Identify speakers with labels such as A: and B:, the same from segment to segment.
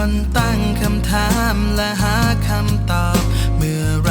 A: คนตั้งคำถามและหาคำตอบเมื่อไร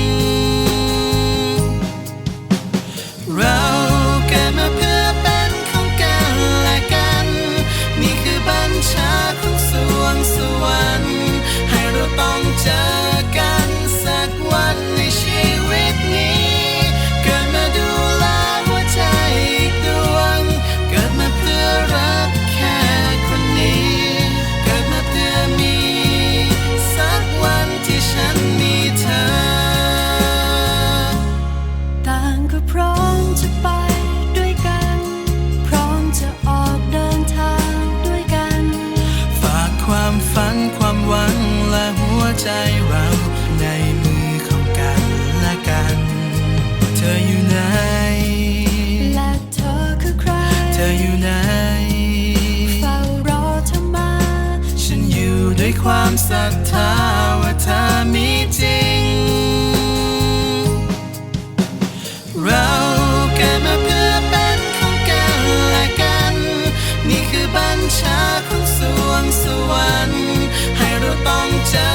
A: ความหวังและหัวใจเราในมือของกันและกัน เธออยู่ไหน
B: และเธอคือใคร
A: เธออยู่ไหน
B: เฝ้ารอเธอมา
A: ฉันอยู่ด้วยความศรัทธาว่าเธอมีจริง ชาของสวงสวรรค์ให้เราต้องเจอ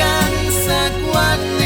A: กันสักวัน